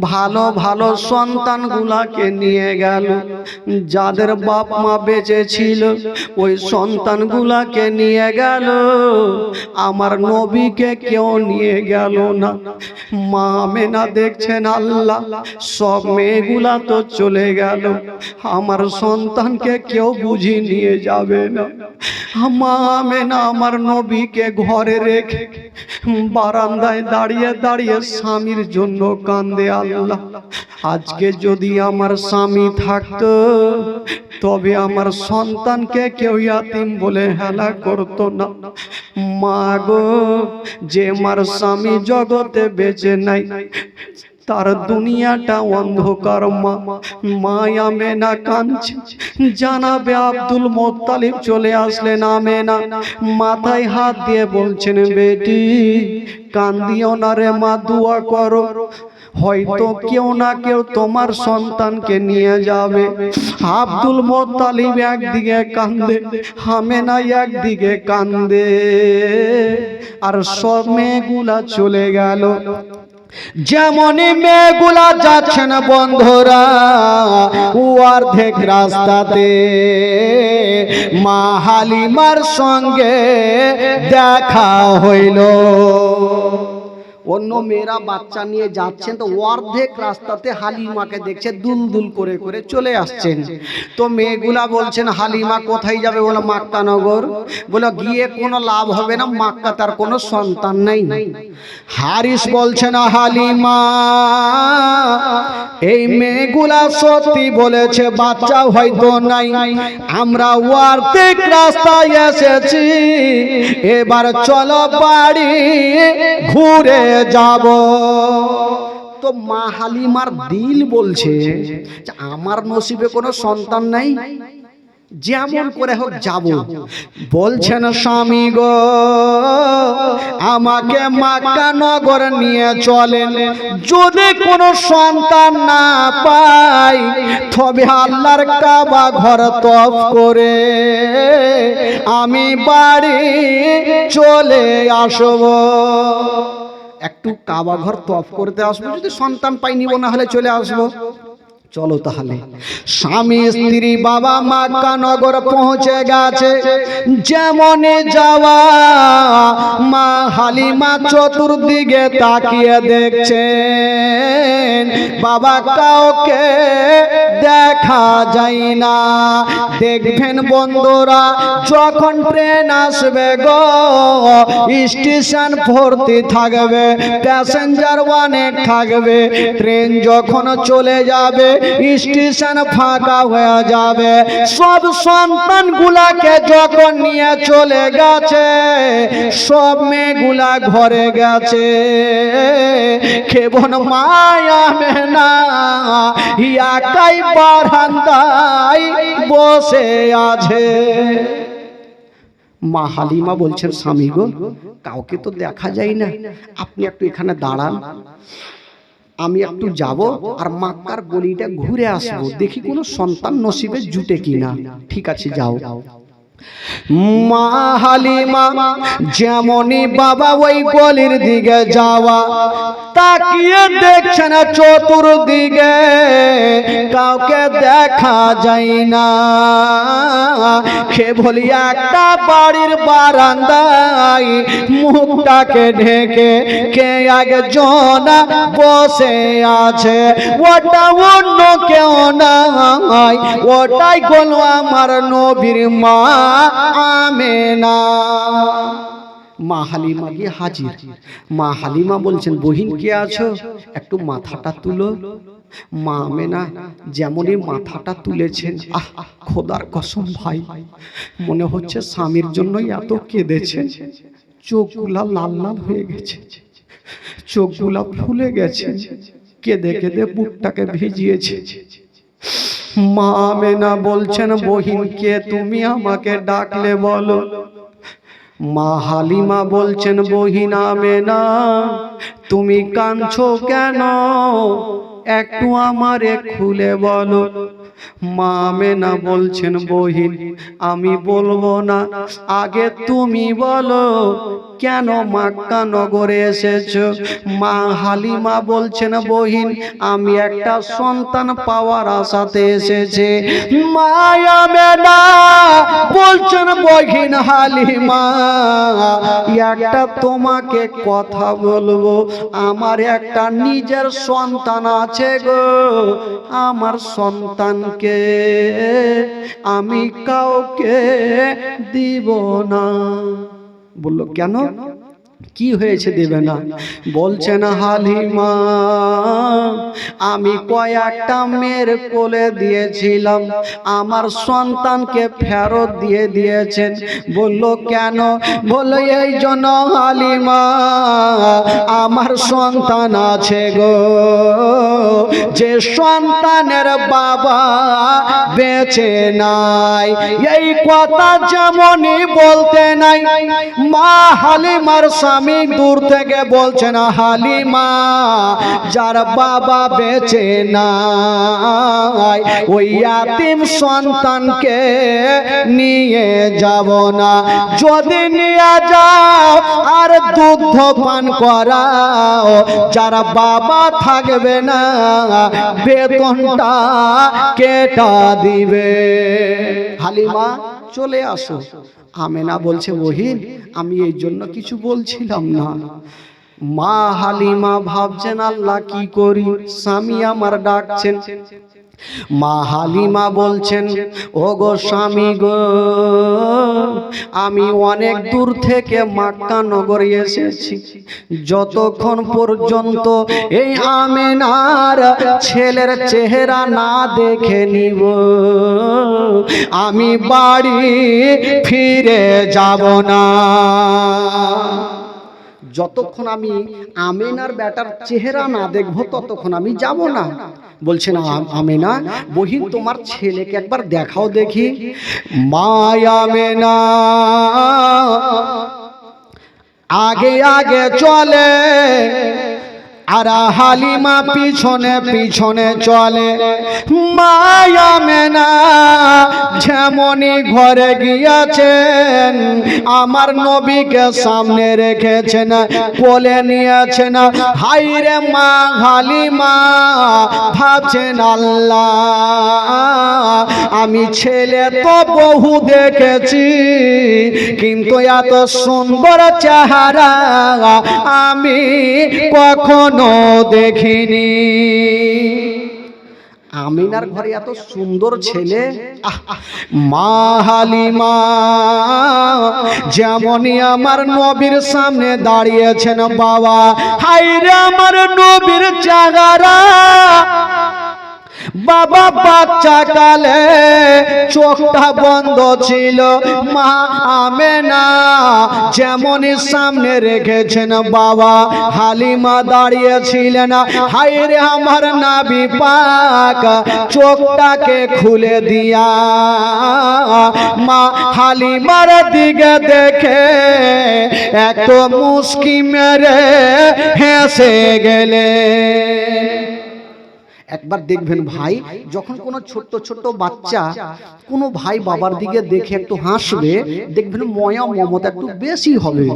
ভালো ভালো সন্তানগুলাকে নিয়ে গেল। যাদের বাপ মা বেঁচে ছিল ওই সন্তানগুলাকে নিয়ে গেল। আমার নবীকে কেউ নিয়ে গেল না। মা মেনা দেখছেন আল্লাহ। সব মেয়েগুলা তো চলে গেল। আমার সন্তানকে কেউ বুঝি নিয়ে যাবে না। মা মেনা আমার নবীকে ঘরে রেখে বারান্দায় দাঁড়িয়ে দাঁড়িয়ে স্বামীর জন্য কান্দে আল্লাহ। আজকে যদি আমার স্বামী থাকতো, তবে আমার সন্তানকে কেউ ইয়াতিম বলে হেলা করতো না। মা গো, যে মার স্বামী জগতে বেঁচে নাই তার দুনিয়াটা অন্ধকার, মা, মায়া মেনা কাঁদছে। জানাবে আব্দুল মোত্তালিব চলে আসলেন আমেনা। মাথায় হাত দিয়ে বলছেন, বেটি, কান্দিও না রে মা, দুয়া করো। হয়তো কেউ না কেউ তোমার সন্তানকে নিয়ে যাবে। আব্দুল মোত্তালিব একদিকে কান্দে হামেনা একদিকে কান্দে। আর সব মেয়েগুলা চলে গেল। যেমনই মেয়েগুলা যাচ্ছেন বন্ধুরা অর্ধেক রাস্তাতে মা হালিমার সঙ্গে দেখা হইল। অন্য মেয়েরা বাচ্চা নিয়ে যাচ্ছেন, তো অর্ধেক রাস্তাতে হালিমাকে দেখছে দুল দুল করে করে চলে আসছেন। তো মেয়েগুলা বলছেন, হালিমা কোথায় যাবে? বলে, মাক্কানগর। বলে, গিয়ে কোনো লাভ হবে না, মাক্কা তার কোনো সন্তান নেই। হারিস বলছে, না, হালিমা, এই মেয়েগুলা সত্যি বলেছে, বাচ্চা হয়তো নাই। আমরা অর্ধেক রাস্তায় এসেছি, এবার চলো বাড়ি ঘুরে যাব। তো মা হালিমার দিল বলছে যে, আমার নসিবে কোনো সন্তান নাই, যেমন করে হোক যাব। বলছেন স্বামী গো, আমাকে মাক্কা নগর নিয়ে চলেন। যদি কোনো সন্তান না পাই, তবে আল্লাহর কাবা ঘর তফ করে আমি বাড়ি চলে আসব। একটু কাবা ঘর তফ করতে আসব যদি সন্তান পাই নিব না হলে চলে আসব। চলো তাহলে। স্বামী, স্ত্রী, বাবা মা কানগর পৌঁছে গেছে। যেমন যাওয়া, মা হালিমা চতুর্দিকে তাকিয়ে দেখছেন। বাবা কাউকে দেখা যায় না। দেখবেন বন্ধুরা, যখন ট্রেন আসবে গো, স্টেশন ভর্তি থাকবে, প্যাসেঞ্জার অনেক থাকবে, ট্রেন যখন চলে যাবে স্টেশন ফাঁকা হয়ে যাবে। সব সন্তান গুলাকে যখন নিয়ে চলে গেছে, সব মেয়েগুলা ঘরে গেছে। কেবল মায়া মেনা বারান্দায় বসে আছে। মা হালিমা বলছেন, স্বামী গো, কাউকে তো দেখা যায় না। আপনি একটু এখানে দাঁড়ান। আমি একটু যাব আর মাক্কার গলিটা ঘুরে আসব। দেখি কোনো সন্তান নসিবে জুটে কিনা। ঠিক আছে, যাও। মা হালিমা, যেমনই বাবা ওই গলির দিকে যাওয়া তাকিয়ে দেখছে না চতুর্দিকে, কাউকে দেখা যায় না। কেবল একটা বাড়ির বারান্দায় মুখটাকে ঢেকে কে আগে একজন বসে আছে। ওটা অন্য কেউ নাই, ওটাই গেল আমার নবীর মা আমেনা। মা হালিমা গিয়ে হাজির। মা হালিমা বলছেন, বহিন কে আছো? একটু মাথাটা তুলো। মা মেনা যেমনই মাথাটা তুলেছেন, আহ, খোদার কসম ভাই, মনে হচ্ছে স্বামীর জন্যই এত কেঁদেছেন। চোখগুলা লাল লাল হয়ে গেছে। চোখগুলা ফুলে গেছে। কেঁদে কেঁদে বুকটাকে ভিজিয়েছে। মা মেনা বলছেন, বহিন কে তুমি আমাকে ডাকলে বলো? মা হালিমা বলছেন বহিনা মেনা তুমি কাঁদছো কেন? একটু আমারে খুলে বলো। মা মেনা বলছেন, বহিন, আমি বলব না। আগে তুমি বলো কেন মাক্কা নগরে এসেছ? মা হালিমা বলছেন, বহিন, আমি একটা সন্তান পাওয়ার আশাতে এসেছে। মায়া মেনা বলছেন, বহিন হালিমা, একটা তোমাকে কথা বলব। আমার একটা নিজের সন্তান আছে গো। আমার সন্তানকে আমি কাউকে দিব না। বলল কেন? কি হয়েছে দেবে না? বলছেন হালিমা আমি কয়েকটা মেয়ের কোলে দিয়েছিলাম। আমার সন্তানকে ফেরত দিয়ে দিয়েছেন। বলল কেন? বলল এই জন্য হালিমা আমার সন্তান আছে গো। যে সন্তানের বাবা বেঁচে নাই। এই কথা যেমনই বলতে নাই মা হালিমার স্বামী দূর থেকে বলছেন হালিমা, যার বাবা বেঁচে নাই, ওই আতিম সন্তানকে নিয়ে যাব না। যদি নিয়ে যাও আর দুগ্ধ পান করাও, যারা বাবা থাকবে না, বেতনটা কেটা দিবে। হালিমা চলে আসো। আমেনা বলছে ওহিন আমি এই জন্য কিছু বলছিলাম না। মা হালিমা ভাবছেন, আল্লাহ কি করি? স্বামী আমার ডাকছেন। মা হালিমা বলছেন ও গো স্বামী গো, আমি অনেক দূর থেকে মাক্কা নগরে এসেছি। যতক্ষণ পর্যন্ত এই আমেনার ছেলের চেহারা না দেখে নিব, আমি বাড়ি ফিরে যাব না। যতক্ষণ আমি আমেনার বেটার চেহারা না দেখব ততক্ষণ আমি যাব না। বলছে না আম- আমেনা বহি তোমার ছেলেকে একবার দেখাও দেখি। মায়ামেনা আগে আগে চলে। আর হালিমা পিছনে পিছনে চলে। মায়া মেনা যেমনই ঘরে গিয়েছেন, আমার নবীকে সামনে রেখেছেন, কোলে নিয়েছেন। হাই রে মা হালিমা, ভাবছেন, আল্লাহ, আমি ছেলে তো বহু দেখেছি, কিন্তু এত সুন্দর চেহারা আমি কখনো দেখিনি। আমিনার ঘরে এত সুন্দর ছেলে মা হালিমা, যেমনই আমার নবীর সামনে দাঁড়িয়েছেন বাবা হাইরে আমার নবীর চাগারা বাবা বাচ্চা কালে চোখটা বন্ধ ছিল। মা আমেনা যেমনই সামনে রেখেছেন বাবা, হালিমা দাঁড়িয়েছিলেন হাইরে আমার নাবি পাক, চোখটাকে খুলে দিয়া। মা হালিমার দিকে দেখে এত মুস্কি মেরে হেসে গেলে। একবার দেখবেন ভাই যখন কোনো ছোট্ট ছোট্ট বাচ্চা কোনো ভাই বাবার দিকে দেখে একটু হাসবে দেখবেন ময়া মমতা একটু বেশি হবে।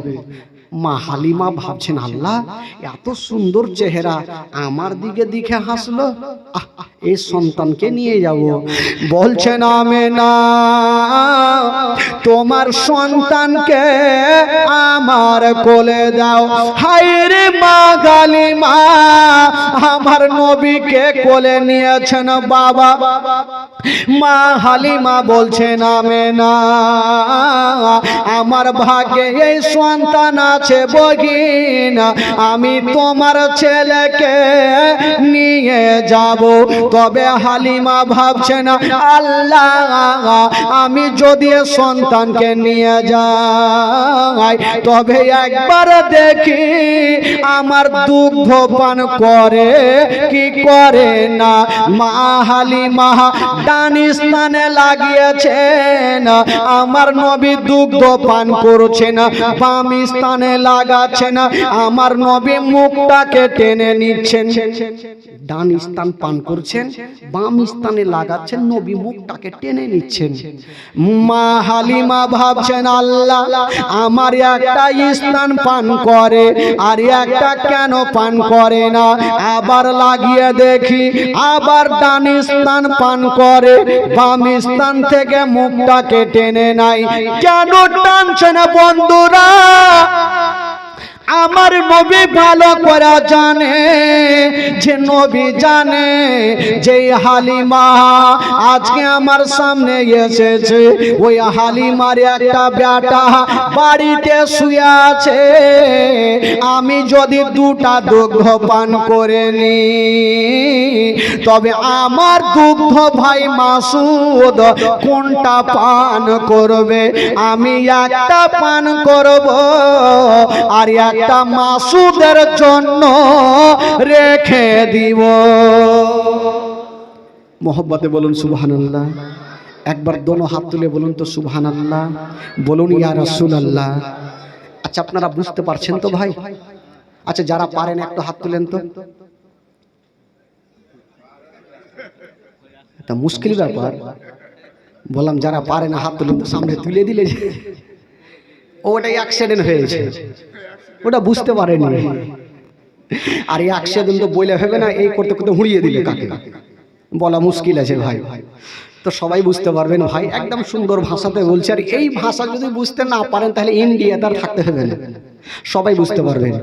মা হালিমা ভাবছেন আল্লাহ এত সুন্দর চেহারা আমার দিকে দিকে হাসলো। এই সন্তানকে নিয়ে যাব। বলছেন আমি না তোমার সন্তানকে আমার কোলে দাও। হাইরে মা গালিমা আমার নবীকে কোলে নিয়েছেন বাবা। মা হালিমা বলছেন আমি না আমার ভাগ্যে এই সন্তান আছে বগিন। আমি তোমার ছেলেকে নিয়ে যাব। তবে হালিমা ভাবছেন, আল্লাহ, আমি যদি সন্তানকে নিয়ে যাই, তবে একবার দেখি আমার দুগ্ধ পান করে কি করে না? মা হালিমা ডান স্থানে লাগিয়েছেন। আমার নবী দুগ্ধ পান করছেন স্থানে লাগাচ্ছেন। আমার নবী মুখটাকে টেনে নিচ্ছেন। ডান স্থান পান করছেন বাম স্থানে লাগাচ্ছেন, নবী মুখটাকে টেনে নিচ্ছেন। মা হালিমা ভাবছেন, আল্লাহ, আমার একটা স্থান পান করে, আর একটা কেন পান করে না? আবার লাগিয়ে দেখি, আবার ডান স্থান পান করে, বাম স্থান থেকে মুখটাকে টেনে নাই কেন টানছে না বন্ধুরা? আমার নবী ভালো করে জানে, যে নবী জানে যে হালিমা আজকে আমার সামনে এসেছে। ওই হালিমার একটা বেটা বাড়িতে শুয়ে আছে। আমি যদি দুটা দুগ্ধ পান করে নি, তবে আমার দুগ্ধ ভাই মাসুদ কোনটা পান করবে? আমি একটা পান করব, আর একটা মাসুদের জন্য রেখে দিব। মোহব্বতে বলুন সুবহানাল্লাহ। একবার দোনো হাত তুলে বলুন তো সুবহানাল্লাহ। বলুন ইয়া রাসূলুল্লাহ। আচ্ছা আপনারা বুঝতে পারছেন তো ভাই? আচ্ছা যারা পারেন একটু হাত তুলেন তো। তা মুশকিল ব্যাপার। বললাম, যারা পারে না, হাত তুলেন তো, সামনে তুলে দিলে ওটাই অ্যাক্সিডেন্ট হয়েছে ওটা বুঝতে পারেনি। আর এই একশো দিন তো বইলে ভেবে না, এই করতে করতে হুড়িয়ে দিলে কাকে? বলা মুশকিল আছে ভাই। তো সবাই বুঝতে পারবেন ভাই, একদম সুন্দর ভাষাতে বলছে। আর এই ভাষা যদি বুঝতে না পারেন, তাহলে ইন্ডিয়া তার থাকতে হবে না। সবাই বুঝতে পারবেন।